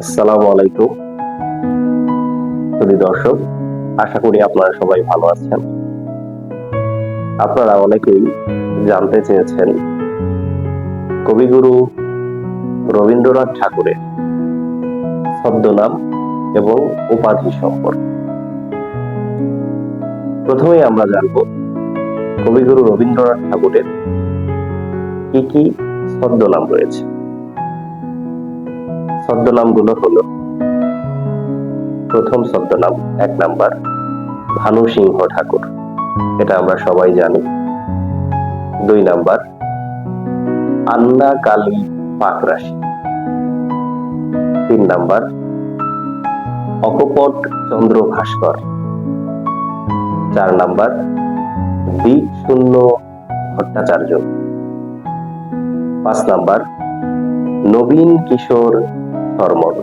আসসালামু আলাইকুম। দর্শক, আশা করি আপনারা সবাই ভালো আছেন। আপনারা অনেকেই জানতে চেয়েছেন, কবিগুরু রবীন্দ্রনাথ ঠাকুরের ছদ্মনাম এবং উপাধি সম্পর্কে। প্রথমেই আমরা জানব, কবিগুরু রবীন্দ্রনাথ ঠাকুরের কি কি ছদ্মনাম রয়েছে। ছদ্মনামগুলো হলো প্রথম ছদ্মনাম, এক নাম্বার, ভানু সিংহ ঠাকুর। এটা আমরা সবাই জানি। দুই নাম্বার, আন্না কালী পাকরাশি তিন নাম্বার, অকপট চন্দ্র ভাস্কর। চার নাম্বার দ্বীপ শূন্য ভট্টাচার্য। পাঁচ নাম্বার, নবীন কিশোর সরমল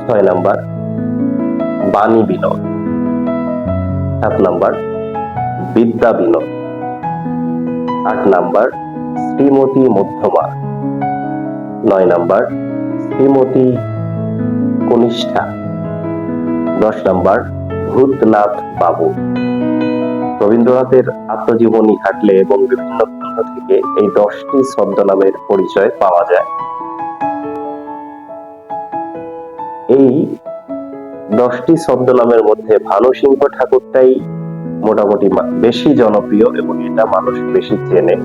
ছয় নাম্বার, বাণী বিনোদ সাত নাম্বার, বিদ্যা বিনোদ আট নাম্বার, শ্রীমতী মধ্যমা। নয় নাম্বার, শ্রীমতী কনিষ্ঠা। দশ নাম্বার, ভূতনাথ বাবু। রবীন্দ্রনাথের আত্মজীবনী ঘাটলে এবং বিভিন্ন থেকে এই দশটি ছদ্মনামের পরিচয় পাওয়া যায়। এই দশটি ছদ্মনামের মধ্যে ভানু সিংহ ঠাকুরটাই মোটামুটি বেশি জনপ্রিয় এবং এটা মানুষ বেশি চেনে।